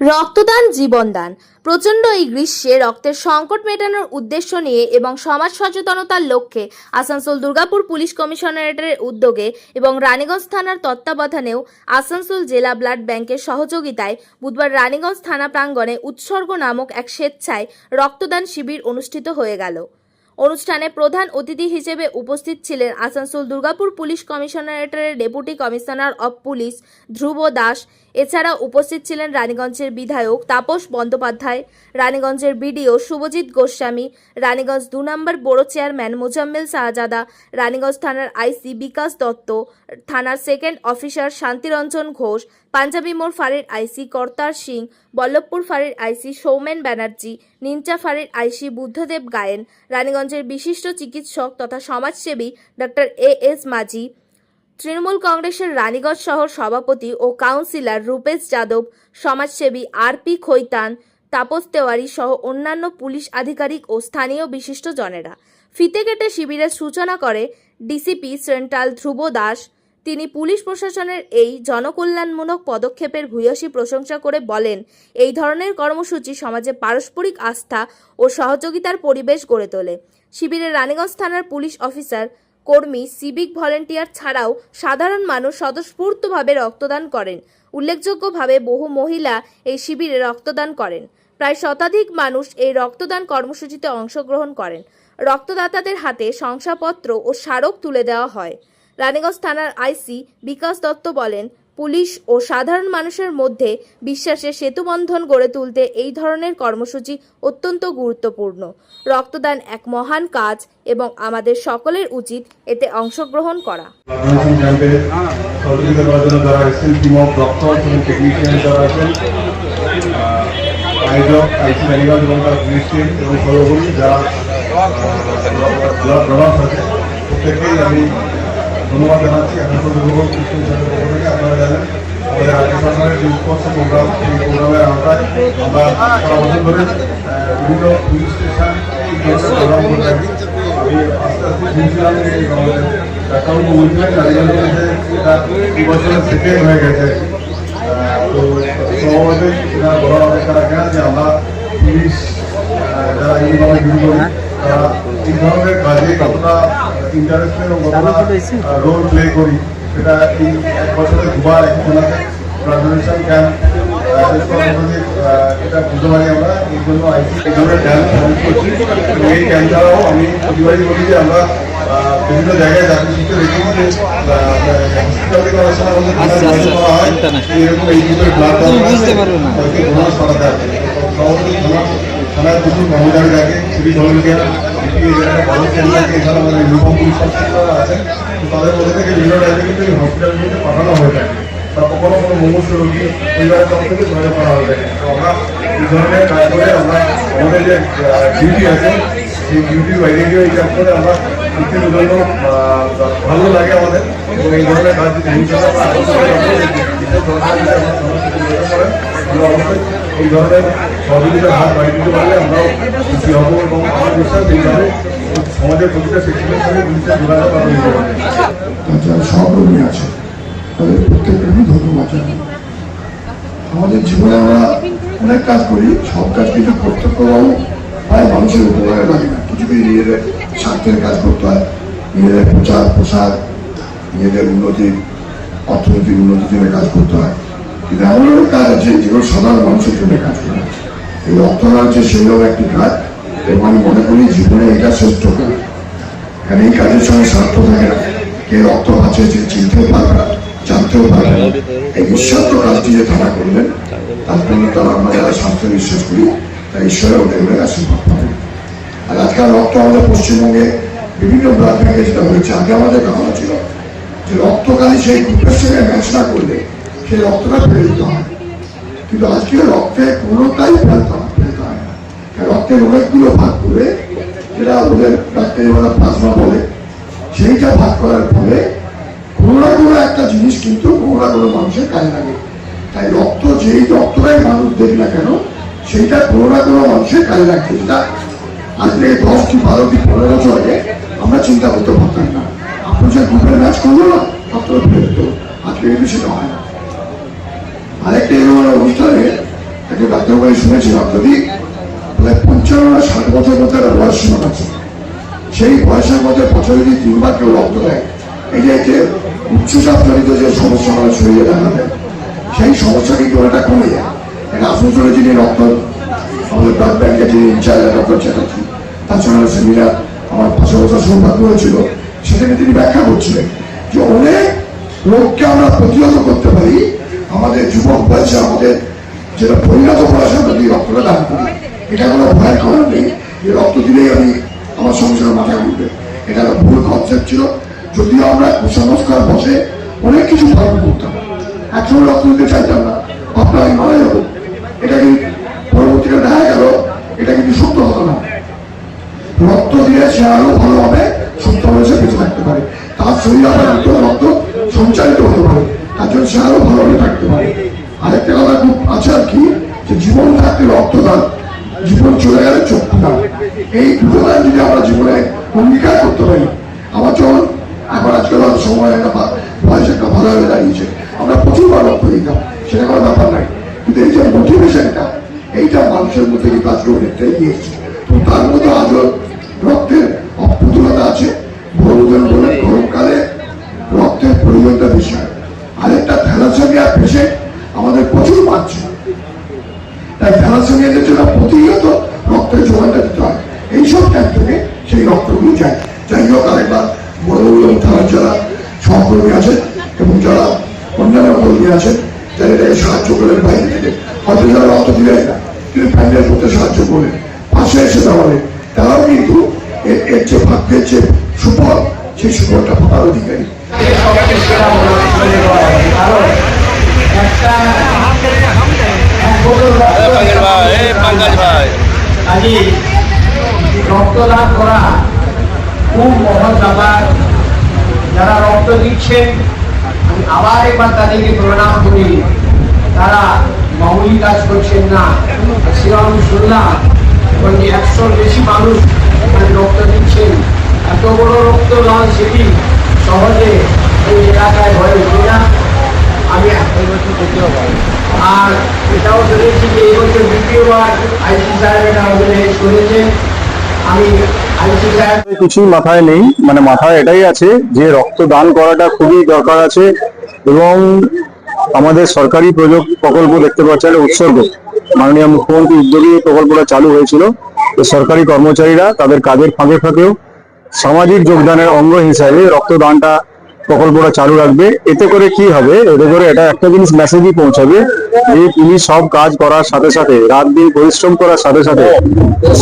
রক্তদান, জীবনদান। প্রচণ্ড এই গ্রীষ্মে রক্তের সংকট মেটানোর উদ্দেশ্য নিয়ে এবং সমাজ সচেতনতার লক্ষ্যে আসানসোল দুর্গাপুর পুলিশ কমিশনারেটের উদ্যোগে এবং রানীগঞ্জ থানার তত্ত্বাবধানেও আসানসোল জেলা ব্লাড ব্যাংকের সহযোগিতায় বুধবার রানীগঞ্জ থানা প্রাঙ্গণে উৎসর্গ নামক এক স্বেচ্ছায় রক্তদান শিবির অনুষ্ঠিত হয়ে গেল। অনুষ্ঠানে প্রধান অতিথি হিসেবে উপস্থিত ছিলেন Asansol Durgapur police কমিশনারেটের deputy commissioner of police Dhruba Das. এছাড়া উপস্থিত ছিলেন রানীগঞ্জের বিধায়ক তাপস বন্দ্যোপাধ্যায়, রানীগঞ্জের বিডিও শুভজিৎ গোস্বামী, রানীগঞ্জ দু নম্বর বড় চেয়ারম্যান মোজাম্মেল শাহজাদা, রানীগঞ্জ থানার আইসি বিকাশ দত্ত থানার সেকেন্ড অফিসার শান্তিরঞ্জন ঘোষ, পাঞ্জাবি মোড় ফাঁড়ির আইসি কর্তার সিং, বল্লভপুর ফাঁড়ির আইসি সৌমেন ব্যানার্জি নিঞ্চা ফাঁড়ির আইসি বুদ্ধদেব গায়েন, রানীগঞ্জের বিশিষ্ট চিকিৎসক তথা সমাজসেবী ডক্টর এ এস মাঝি, তৃণমূল কংগ্রেসের রানীগঞ্জ শহর সভাপতি ও কাউন্সিলর রূপেশ যাদব, সমাজসেবী আর পি খৈতান, তাপস তেওয়ারি সহ অন্যান্য পুলিশ আধিকারিক ও স্থানীয় বিশিষ্ট জনেরা ফিতে কেটে শিবিরের সূচনা করে ডিসিপি সেন্ট্রাল ধ্রুব দাস তিনি পুলিশ প্রশাসনের এই জনকল্যাণমূলক পদক্ষেপের ভূয়সী প্রশংসা করে বলেন, এই ধরনের কর্মসূচি সমাজে পারস্পরিক আস্থা ও সহযোগিতার পরিবেশ গড়ে তোলে। শিবিরে রানীগঞ্জ থানার পুলিশ অফিসার, কর্মী, সিভিক ভলেন্টিয়ার ছাড়াও সাধারণ মানুষ স্বতঃস্ফূর্তভাবে রক্তদান করেন। উল্লেখযোগ্যভাবে বহু মহিলা এই শিবিরে রক্তদান করেন। প্রায় শতাধিক মানুষ এই রক্তদান কর্মসূচিতে অংশগ্রহণ করেন। রক্তদাতাদের হাতে শংসাপত্র ও স্মারক তুলে দেওয়া হয়। রানীগঞ্জ থানার আইসি বিকাশ দত্ত বলেন, পুলিশ ও সাধারণ মানুষের মধ্যে বিশ্বাসের সেতুবন্ধন গড়ে তুলতে এই ধরনের কর্মসূচি অত্যন্ত গুরুত্বপূর্ণ। রক্তদান এক মহান কাজ এবং আমাদের সকলের উচিত এতে অংশগ্রহণ করা। ধন্যবাদ জানাচ্ছি। থেকে আপনারা রাজ্য সরকারের যে উৎকর্ষ প্রোগ্রাম, সেই প্রোগ্রামের আওতায় আমরা সারা বছর ধরে বিভিন্ন পুলিশ স্টেশন প্রোগ্রাম করে থাকি। আমি আস্তে আস্তে শুনছিলাম যে আমাদের বলছিলেন রাজীগঞ্জে এটা এই বছরের সেকেন্ড হয়ে গেছে। তো সমাজে এটা বড় অপেক্ষা রাখে যে, আমরা পুলিশ যারা এইভাবে তারা এই ধরনের কাজে কতটা কতটা রোল প্লে করি। সেটা এই এক বছরে দুবার একজনাকে ব্লাড ডোনেশন ক্যাম্প এটা বুঝতে পারি আমরা। এই জন্য আইসি এই ক্যাম্প করছি। এই ক্যাম্প ছাড়াও আমি প্রতিবারই বলি যে আমরা বিভিন্ন জায়গায় চাকরি সূত্রে দেখেছি যে হসপিটাল থেকে অনেক সময় আমাদের blood donate করা এরকম এই গ্রুপের ব্লাড বুঝতে পারবে না। তাদেরকে ডোনার করাতে হবে সভাপতি থানা থানায় প্রচুর কর্মচারী থাকে সিভিল ভলেন্টিয়ার তো তাদের মধ্যে থেকে বিভিন্ন কিন্তু এই হসপিটালগুলোতে পাঠানো হয়ে থাকে। বা কোনো মুমূর্ষ রোগী পরিবারের থেকে ধরে করা থাকে। তো আমরা এই ধরনের কাজ করে আমরা আমাদের যে ডিউটি আছে, সেই ডিউটির বাইরে গিয়ে এই করে আমরা ভালো লাগে আমাদের। এবং এই ধরনের কাজ যদি এই ধরনের সহযোগিতার হাত বাড়িয়ে দিতে পারলে আমরাও খুশি হব এবং আমার বিশ্বাস এইভাবে সমাজের প্রতিটা সঙ্গে যোগাযোগ নিতে আছে, তাদের প্রত্যেককে ধন্যবাদ আমাদের জীবনে আমরা অনেক কাজ করি, সব কাজ কিন্তু প্রত্যক্ষভাবে প্রায় মানুষের উপকারে লাগে না। কিছু কিছু নিজেদের স্বার্থের কাজ করতে হয়, নিজেদের প্রচার প্রসার নিজেদের উন্নতি, অর্থনৈতিক উন্নতির জন্য কাজ করতে হয়। কিন্তু এমন একটা কাজ আছে, যেগুলো সাধারণ মানুষের জন্য কাজ করে। এই রক্তদান হচ্ছে সেইরকম একটি কাজ, এবং আমি মনে করি জীবনে এটা শ্রেষ্ঠ কাজ। কারণ এই কাজের সঙ্গে স্বার্থ থাকে না। কে রক্ত আছে, যে চিনতেও পারবে না, জানতেও পারবে না। এই নিঃস্বার্থ কাজটি যে তারা করলেন, তার জন্য তারা আমরা যারা স্বাস্থ্য বিশ্বাস করি, তারা ঈশ্বরের ওদের আশীর্বাদ পাবেন। আর আজকাল রক্ত আমাদের পশ্চিমবঙ্গে বিভিন্ন ব্লাড ব্যাঙ্কে যেটা হয়েছে। আগে আমাদের ধারণা ছিল যে রক্তকালী সেই গ্রুপের সঙ্গে ম্যাচ না করলে সেই রক্তটা ফেলে দিতে হয়। কিন্তু আজকে রক্তে কোনোটাই ফেলতে হয় ফেলতে রক্তের অনেকগুলো ভাগ করে যেটা ওদের ডাক্তারি ওরা প্লাজমা বলে, সেইটা ভাগ করার ফলে কোনো একটা জিনিস কিন্তু কোনো কোনো মানুষের কাজে লাগে। তাই রক্ত যেই রক্তটাই মানুষ দেখ না কেন, সেইটা কোনো না কোনো মানুষের কাজে লাগছে। যেটা আজ থেকে দশ কি বারো কি পনেরো বছর আগে আমরা চিন্তা করতে পারতাম না। আপনি যে গ্রুপের ম্যাচ করল না ফেলে দিত আজকে কিন্তু সেটা হয় না। আরেকটা এরকম একটা অনুষ্ঠানে ডাক্তার ভাই শুনেছিলাম যদি প্রায় পঞ্চান্ন ষাট বছর মধ্যে একটা বয়স সীমা আছে। সেই বয়সের মধ্যে বছরে যদি তিনবার কেউ রক্ত দেয়, এই যে যে উচ্চচাপ জনিত যে সমস্যা আমরা শরীরে দেখা দেয়, সেই সমস্যা কিন্তু অনেকটা কমে যায়। এটা আসানসোলে যিনি রক্ত, আমাদের ব্লাড ব্যাংকের যিনি ইনচার্জ ডক্টর চ্যাটার্জি তাছাড়া সেমিনার আমার পাশে বছর সৌভাগ্য হয়েছিল। সেখানে তিনি ব্যাখ্যা করছিলেন যে অনেক রোগকে আমরা প্রতিহত করতে পারি আমাদের যুবক বয়সে আমাদের যেটা পরিণত বয়সে আমরা যদি রক্তটা দান করি। এটা কোনো ভয়ের কারণ নেই। যে রক্ত দিলেই আমি আমার সংসার মাথায় উঠবে। এটা ভুল কনসেপ্ট ছিল। যদিও আমরা কুসংস্কার বসে অনেক কিছু পালন করতাম। একসময় রক্ত দিতে চাইতাম না। আপনার আমি মারা যাব এটা কি পরবর্তীকালে দেখা গেল? এটা কিন্তু সত্য হতো না। রক্ত দিলে সে আরও ভালোভাবে সুস্থ হয়ে সে বেঁচে থাকতে পারে। তার শরীরে দ্বিতীয় রক্ত সঞ্চালিত হতে পারে। জন্য সে আরও ভালোভাবে থাকতে পারে। আরেকটা কথা খুব আছে আর কি, যে জীবন থাকতে রক্তদান জীবন চলে গেলে চক্ষু দান এই দুটো দান যদি আমরা জীবনে অঙ্গীকার করতে পারি আমার যখন এখন আজকাল সময় একটা বয়স একটা ভালো হয়ে দাঁড়িয়েছে। আমরা প্রচুরবার রক্ত দিতাম, সেটা কোনো ব্যাপার নাই কিন্তু এই যে মোটিভেশনটা এইটা মানুষের মধ্যে এই আজকে অনেকটা এগিয়ে এসছে তো তার মধ্যে আজও রক্তের অপ্রতুলতা আছে। বড়জন বলে, গরমকালে রক্তের প্রয়োজনটা বেশি। পেশেন্ট আমাদের প্রচুর বাড়ছে তাই থ্যালাসেমিয়াদের জন্য প্রতিনিয়ত রক্তের যোগানটা দিতে হয়। এইসব ক্যাম্প থেকে সেই রক্তগুলো যায়। যাই হোক, আরেকবার বড় বড় থানার যারা সহকর্মী আছেন এবং যারা অন্যান্য কর্মী আছেন, যারা এটাকে সাহায্য করেন বাইরে থেকে, হয়তো যারা রক্ত দিলেন না, কিন্তু প্যান্ডেল করতে সাহায্য করেন পাশে এসে দাঁড়ালেন। তারাও কিন্তু এর যে ভাগ্যের যে সুফল, সেই সুফলটা পাওয়ার অধিকারী। কাজেই রক্তদান করা খুব মহৎ ব্যাপার। যারা রক্ত দিচ্ছেন, আমি আবার একবার তাদেরকে প্রণাম করি। তারা মামুলি কাজ করছেন না। সেরকম শুনলাম যে একশোর বেশি মানুষ এখানে রক্ত দিচ্ছেন, এত বড় রক্তদান সেটি সহজে এই এলাকায় হয়ে না। আমি আর এটাও শুনেছি যে এবছর দ্বিতীয়বার আইসি সাহেব এটা অর্গানাইজ করেছেন আমি কিছুই মাথায় নেই মানে মাথায় এটাই আছে যে রক্তদান করাটা খুবই দরকার আছে এবং আমাদের সরকারি প্রকল্প দেখতে পাচ্ছেন উৎসর্গ। মাননীয় মুখ্যমন্ত্রী উদ্যোগে এই প্রকল্পটা চালু হয়েছিল। সরকারি কর্মচারীরা তাদের কাজের ফাঁকে ফাঁকেও সামাজিক যোগদানের অঙ্গ হিসাবে রক্তদানটা প্রকল্পটা চালু রাখবে। এতে করে কি হবে? এতে করে এটা একটা জিনিস মেসেজই পৌঁছাবে যে পুলিশ সব কাজ করার সাথে সাথে, রাত দিন পরিশ্রম করার সাথে সাথে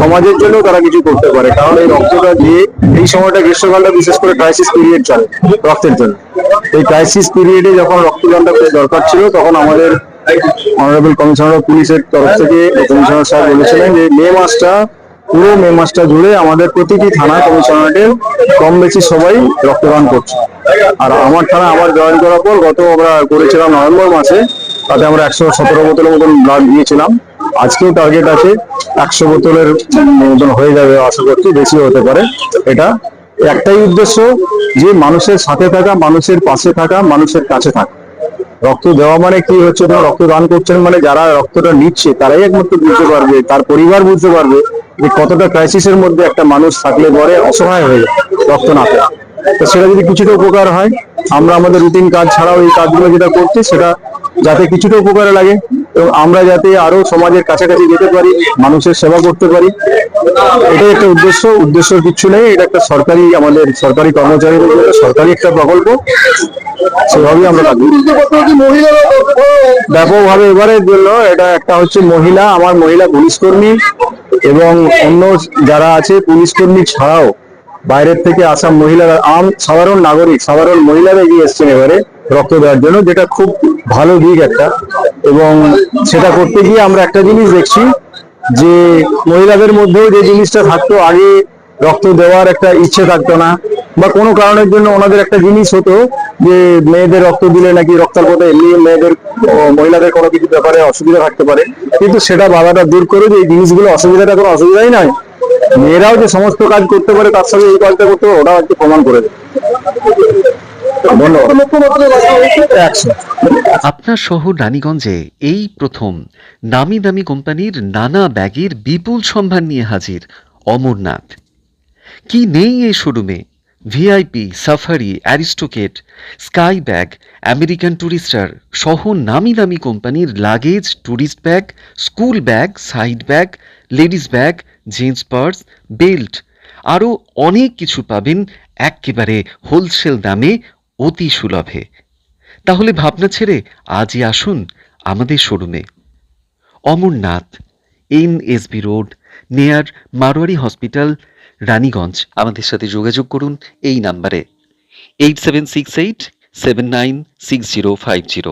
সমাজের জন্য তারা কিছু করতে পারে। কারণ এই রক্তটা দিয়ে এই সময়টা গ্রীষ্মকালটা বিশেষ করে ক্রাইসিস পিরিয়ড চলে রক্তের জন্য। এই ক্রাইসিস পিরিয়ডে যখন রক্তদানটা খুব দরকার ছিল, তখন আমাদের অনারেবল কমিশনার পুলিশের তরফ থেকে কমিশনার সাহেব বলেছিলেন যে মে মাসটা পুরো মে মাসটা জুড়ে আমাদের প্রতিটি থানা কমিশনারেটের কম বেশি সবাই রক্তদান করছে। আর আমার থানা আবার জয়েন করার পর গত আমরা করেছিলাম নভেম্বর মাসে, তাতে আমরা একশো সতেরো বোতলের মতন ব্লাড দিয়েছিলাম আজকেও টার্গেট আছে, একশো বোতলের মতন হয়ে যাবে আশা করছি, বেশি হতে পারে। এটা একটাই উদ্দেশ্য, যে মানুষের সাথে থাকা, মানুষের পাশে থাকা, মানুষের কাছে থাকা। রক্ত দেওয়া মানে কি হচ্ছে? রক্ত দান করছেন মানে যারা রক্তটা নিচ্ছে, তারাই একমাত্র বুঝতে পারবে, তার পরিবার বুঝতে পারবে যে কতটা ক্রাইসিসের মধ্যে একটা মানুষ থাকলে পরে অসহায় হয়ে যায়, রক্ত না পেয়ে তো সেটা যদি কিছুটা উপকার হয়, আমরা আমাদের রুটিন কাজ ছাড়াও এই কাজগুলো যেটা করছি, সেটা যাতে কিছুটা উপকারে লাগে এবং আমরা যাতে আরও সমাজের কাছাকাছি যেতে পারি, মানুষের সেবা করতে পারি, এটাই একটা উদ্দেশ্য। উদ্দেশ্য কিছু নেই, এটা একটা সরকারি, আমাদের সরকারি কর্মচারীদের জন্য সরকারি একটা প্রকল্প। সেভাবেই আমরা কাজ ব্যাপকভাবে এবারের জন্য এটা একটা হচ্ছে মহিলা, আমার মহিলা পুলিশ কর্মী এবং অন্য যারা আছে, পুলিশ কর্মী ছাড়াও বাইরের থেকে আসা মহিলারা, আম, সাধারণ নাগরিক, সাধারণ মহিলারা এগিয়ে এসছেন এবারে রক্ত দেওয়ার জন্য, যেটা খুব ভালো দিক একটা। এবং সেটা করতে গিয়ে আমরা একটা জিনিস দেখছি যে মহিলাদের মধ্যেও যে জিনিসটা থাকতো, আগে রক্ত দেওয়ার একটা ইচ্ছে থাকতো না। বা কোনো কারণের জন্য ওনাদের একটা জিনিস হতো যে মেয়েদের রক্ত দিলে নাকি রক্তাল্পতা এমনি মেয়েদের মহিলাদের কোনো কিছু ব্যাপারে অসুবিধা থাকতে পারে। কিন্তু সেটা বাধাটা দূর করে যে এই জিনিসগুলো অসুবিধাটা কোনো অসুবিধাই নয়। মেয়েরাও যে সমস্ত কাজ করতে পারে, তার সঙ্গে এই কাজটা করতে পারে, ওটাও একটু প্রমাণ করে আপনার শহর রানীগঞ্জে এই প্রথম নামি দামি কোম্পানির নানা ব্যাগের বিপুল সম্ভার নিয়ে হাজির অমরনাথ। কি নেই এই শোরুমে? VIP, Safari Aristocrat Sky bag American Tourister সহ নামি দামি কোম্পানির luggage tourist bag, school bag, side bag, ladies bag, jeans purse, belt আরও অনেক কিছু পাবেন একেবারে হোলসেল দামে অতি সুলভে। তাহলে ভাবনা ছেড়ে আজই আসুন আমাদের শোরুমে। অমরনাথ, এন এসবি রোড, নেয়ার মারোয়ারি হসপিটাল রানীগঞ্জ। আমাদের সাথে যোগাযোগ করুন এই নাম্বারে। Eight seven six eight seven nine six zero five zero